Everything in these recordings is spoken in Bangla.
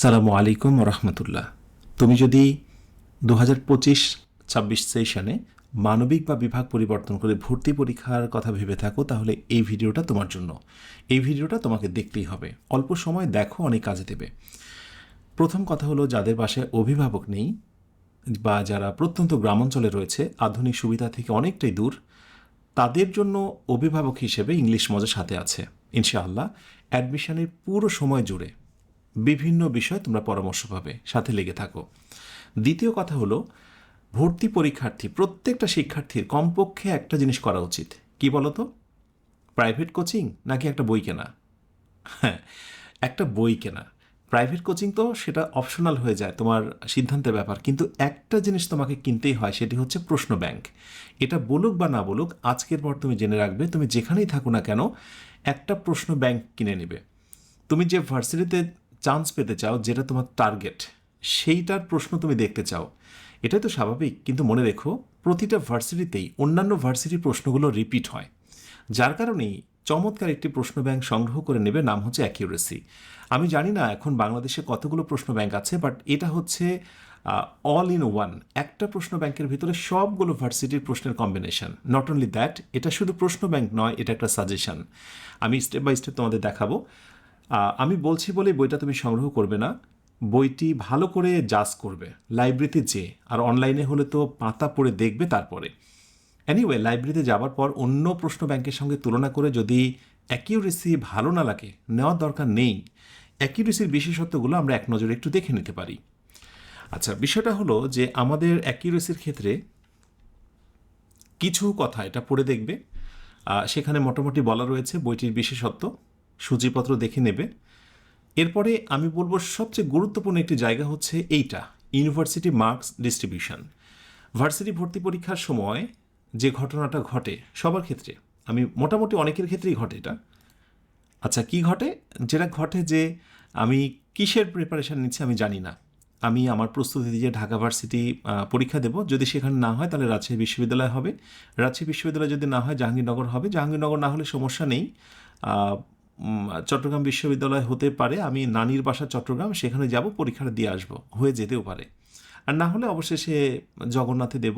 আসসালামু আলাইকুম রহমতুল্লাহ তুমি যদি দু হাজার পঁচিশ ছাব্বিশ সেশনে মানবিক বা বিভাগ পরিবর্তন করে ভর্তি পরীক্ষার কথা ভেবে থাকো, তাহলে এই ভিডিওটা তোমার জন্য। এই ভিডিওটা তোমাকে দেখতেই হবে। অল্প সময় দেখো, অনেক কাজে দেবে। প্রথম কথা হলো, যাদের বাসায় অভিভাবক নেই বা যারা প্রত্যন্ত গ্রামাঞ্চলে রয়েছে, আধুনিক সুবিধা থেকে অনেকটাই দূর, তাদের জন্য অভিভাবক হিসেবে ইংলিশ মজা সাথে আছে, ইনশাআল্লাহ। অ্যাডমিশনের পুরো সময় জুড়ে। বিভিন্ন বিষয় তোমরা পরামর্শ পাবে। সাথে লেগে থাকো। দ্বিতীয় কথা হলো, ভর্তি পরীক্ষার্থী, প্রত্যেকটা শিক্ষার্থীর কমপক্ষে একটা জিনিস করা উচিত। কি বলতো? প্রাইভেট কোচিং নাকি একটা বই কেনা? হ্যাঁ একটা বই কেনা। প্রাইভেট কোচিং তো সেটা অপশনাল হয়ে যায় তোমার সিদ্ধান্তের ব্যাপার, কিন্তু একটা জিনিস তোমাকে কিনতেই হয় সেটি হচ্ছে প্রশ্ন ব্যাংক। এটা বলুক বা না বলুক, আজকের পর তুমি জেনে রাখবে, তুমি যেখানেই থাকো না কেন, একটা প্রশ্ন ব্যাংক কিনে নেবে। তুমি যে ভার্সিটিতে চান্স পেতে চাও যেটা তোমার টার্গেট সেইটার প্রশ্ন তুমি দেখতে চাও। এটাই তো স্বাভাবিক, কিন্তু মনে রেখো, প্রতিটা ভার্সিটিতেই অন্যান্য ভার্সিটির প্রশ্নগুলো রিপিট হয়। যার কারণেই চমৎকার একটি প্রশ্ন ব্যাংক সংগ্রহ করে নেবে, নাম হচ্ছে অ্যাকিউরেসি আমি জানি না এখন বাংলাদেশে কতগুলো প্রশ্ন ব্যাংক আছে বাট এটা হচ্ছে অল ইন ওয়ান একটা প্রশ্ন ব্যাংকের ভিতরে সবগুলো ভার্সিটির প্রশ্নের কম্বিনেশন নট অনলি দ্যাট এটা শুধু প্রশ্ন ব্যাংক নয়, এটা একটা সাজেশন আমি স্টেপ বাই স্টেপ তোমাদের দেখাবো। আমি বলছি বলে বইটা তুমি সংগ্রহ করবে না। বইটি ভালো করে জাজ করবে। লাইব্রেরিতে যে আর অনলাইনে হলে তো পাতা পড়ে দেখবে তারপরে। এনিওয়ে লাইব্রেরিতে যাওয়ার পর অন্য প্রশ্ন ব্যাংকের সঙ্গে তুলনা করে যদি অ্যাকিউরেসি ভালো না লাগে, নেওয়ার দরকার নেই। অ্যাকিউরেসির বিশেষত্বগুলো আমরা এক নজরে একটু দেখে নিতে পারি। আচ্ছা বিষয়টা হলো যে আমাদের অ্যাকিউরেসির ক্ষেত্রে কিছু কথা এটা পড়ে দেখবে। সেখানে মোটামুটি বলা রয়েছে বইটির বিশেষত্ব। সূচিপত্র দেখে নেবে। এরপরে আমি বলব সবচেয়ে গুরুত্বপূর্ণ একটি জায়গা হচ্ছে এইটা ইউনিভার্সিটি মার্কস ডিস্ট্রিবিউশন ভার্সিটি ভর্তি পরীক্ষার সময় যে ঘটনাটা ঘটে, সবার ক্ষেত্রে, আমি মোটামুটি অনেকের ক্ষেত্রেই ঘটে এটা। আচ্ছা কি ঘটে? যেটা ঘটে যে আমি কিসের প্রিপারেশন নিচ্ছি আমি জানি না। আমি আমার প্রস্তুতি দিয়ে ঢাকা ভার্সিটি পরীক্ষা দেব। যদি সেখানে না হয়, তাহলে রাজশাহী বিশ্ববিদ্যালয় হবে। রাজশাহী বিশ্ববিদ্যালয় যদি না হয়, জাহাঙ্গীরনগর হবে। জাহাঙ্গীরনগর না হলে সমস্যা নেই। চট্টগ্রাম বিশ্ববিদ্যালয় হতে পারে, আমি নানির বাসা চট্টগ্রাম, সেখানে যাব পরীক্ষাটা দিয়ে আসব, হয়ে যেতেও পারে। আর না হলে অবশেষে জগন্নাথে দেব।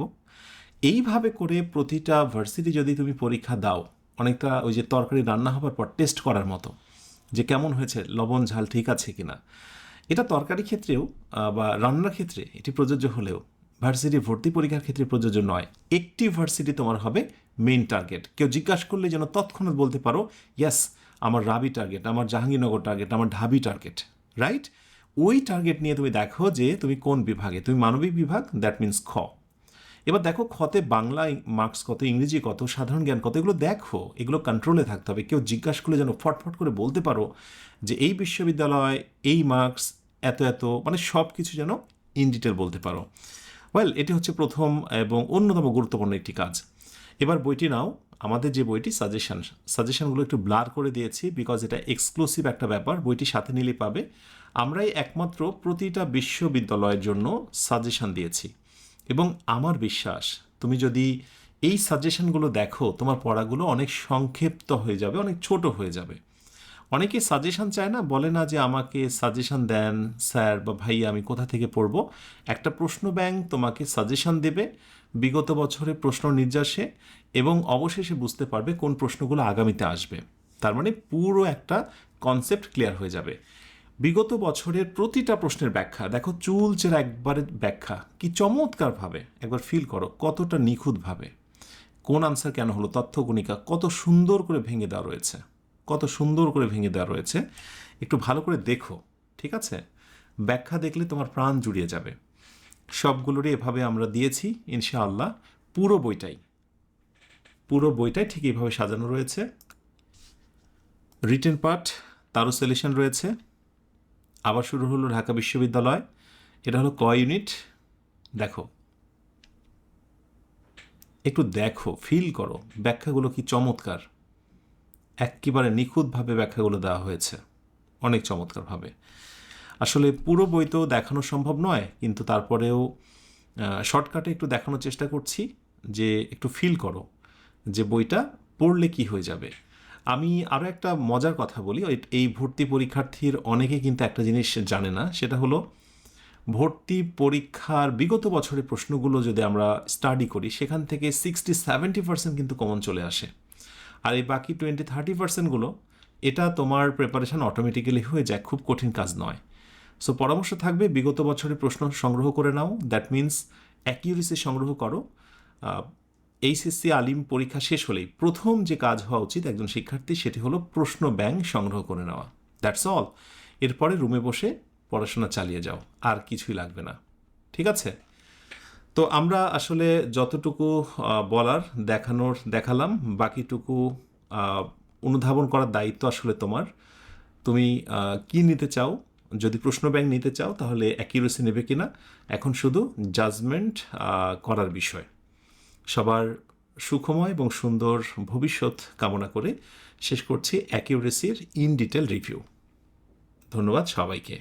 এইভাবে করে প্রতিটা ভার্সিটি যদি তুমি পরীক্ষা দাও, অনেকটা ওই যে তরকারি রান্না হবার পর টেস্ট করার মতো, যে কেমন হয়েছে, লবণ, ঝাল ঠিক আছে কিনা, এটা তরকারি ক্ষেত্রেও বা রান্নার ক্ষেত্রে এটি প্রযোজ্য হলেও, ভার্সিটি ভর্তি পরীক্ষার ক্ষেত্রে প্রযোজ্য নয়, একটি ভার্সিটি তোমার হবে মেইন টার্গেট কেউ জিজ্ঞাসা করলে যেন তৎক্ষণাৎ বলতে পারো ইয়াস আমার রাবি টার্গেট আমার জাহাঙ্গীরনগর টার্গেট আমার ঢাবি টার্গেট রাইট ওই টার্গেট নিয়ে তুমি দেখো যে তুমি কোন বিভাগে? তুমি মানবিক বিভাগ দ্যাট মিন্স খ। এবার দেখো খতে বাংলা মার্কস কত, ইংরেজি কত, সাধারণ জ্ঞান কত, এগুলো দেখো, এগুলো কন্ট্রোলে থাকতে হবে। কেউ জিজ্ঞাসা করলে যেন ফটফট করে বলতে পারো যে এই বিশ্ববিদ্যালয়, এই মার্কস এত এত মানে সব কিছু যেন ইন ডিটেল বলতে পারো। ওয়েল এটি হচ্ছে প্রথম এবং অন্যতম গুরুত্বপূর্ণ একটি কাজ। এবার বইটি নাও। আমাদের যে বইটি সাজেশান সাজেশনগুলো একটু ব্লার করে দিয়েছি বিকজ এটা এক্সক্লুসিভ একটা ব্যাপার, বইটি সাথে নিলে পাবে। আমরাই একমাত্র প্রতিটা বিশ্ববিদ্যালয়ের জন্য সাজেশন দিয়েছি। এবং আমার বিশ্বাস, তুমি যদি এই সাজেশনগুলো দেখো, তোমার পড়াগুলো অনেক সংক্ষিপ্ত হয়ে যাবে, অনেক ছোট হয়ে যাবে। অনেকে সাজেশন চায় না, বলে না যে আমাকে সাজেশন দেন স্যার বা ভাই আমি কোথা থেকে পড়ব। একটা প্রশ্ন ব্যাংক তোমাকে সাজেশন দেবে, বিগত বছরে প্রশ্ন নির্যাসে এবং অবশেষে বুঝতে পারবে কোন প্রশ্নগুলো আগামীতে আসবে। তার মানে পুরো একটা কনসেপ্ট ক্লিয়ার হয়ে যাবে। বিগত বছরের প্রতিটা প্রশ্নের ব্যাখ্যা, দেখো চুল চেরা একবারের ব্যাখ্যা, কি চমৎকারভাবে, একবার ফিল করো, কতটা নিখুঁতভাবে। কোন আনসার কেন হলো, তথ্যগণিকা কত সুন্দর করে ভেঙে দেওয়া রয়েছে। কত সুন্দর করে ভেঙে দেওয়া রয়েছে। একটু ভালো করে দেখো, ঠিক আছে? ব্যাখ্যা দেখলে তোমার প্রাণ জুড়িয়ে যাবে। সবগুলোরই এভাবে আমরা দিয়েছি, ইনশাআল্লাহ। পুরো বইটাই পুরো বইটাই ঠিক এইভাবে সাজানো রয়েছে। রিটেন পার্ট তারও সলিউশন রয়েছে। আবার শুরু হলো ঢাকা বিশ্ববিদ্যালয়। এটা হলো ক ইউনিট দেখো। একটু দেখো ফিল করো। ব্যাখ্যাগুলো কি চমৎকার। একেবারে নিখুঁতভাবে ব্যাখ্যাগুলো দেওয়া হয়েছে। অনেক চমৎকারভাবে। আসলে পুরো বই তো দেখানো সম্ভব নয়, কিন্তু তারপরেও শর্টকাটে একটু দেখানোর চেষ্টা করছি যে একটু ফিল করো যে বইটা পড়লে কি হয়ে যাবে। আমি আরও একটা মজার কথা বলি এই ভর্তি পরীক্ষার্থীর অনেকে কিন্তু একটা জিনিস জানে না, সেটা হলো ভর্তি পরীক্ষার বিগত বছরের প্রশ্নগুলো যদি আমরা স্টাডি করি, সেখান থেকে সিক্সটি সেভেন্টি পার্সেন্ট কিন্তু কমন চলে আসে। আর এই বাকি টোয়েন্টি থার্টি পার্সেন্টগুলো এটা তোমার প্রিপারেশন অটোমেটিক্যালি হয়ে যায়, খুব কঠিন কাজ নয়। সো পরামর্শ থাকবে, বিগত বছরের প্রশ্ন সংগ্রহ করে নাও। দ্যাট মিন্স অ্যাকিউরেসি সংগ্রহ করো। এইচএসসি আলিম পরীক্ষা শেষ হলেই প্রথম যে কাজ হওয়া উচিত একজন শিক্ষার্থী, সেটি হলো প্রশ্ন ব্যাংক সংগ্রহ করে নেওয়া। দ্যাটস অল এরপরে রুমে বসে পড়াশোনা চালিয়ে যাও, আর কিছুই লাগবে না। ঠিক আছে? তো আমরা আসলে যতটুকু বলার দেখানোর, দেখালাম, বাকিটুকু অনুধাবন করার দায়িত্ব আসলে তোমার। তুমি কি নিতে চাও? যদি প্রশ্ন ব্যাংক নিতে চাও, তাহলে অ্যাকিউরেসি নেবে কিনা? এখন শুধু জাজমেন্ট করার বিষয়। সবার সুখময় এবং সুন্দর ভবিষ্যৎ কামনা করে শেষ করছি অ্যাকিউরেসির ইন ডিটেল রিভিউ ধন্যবাদ সবাইকে।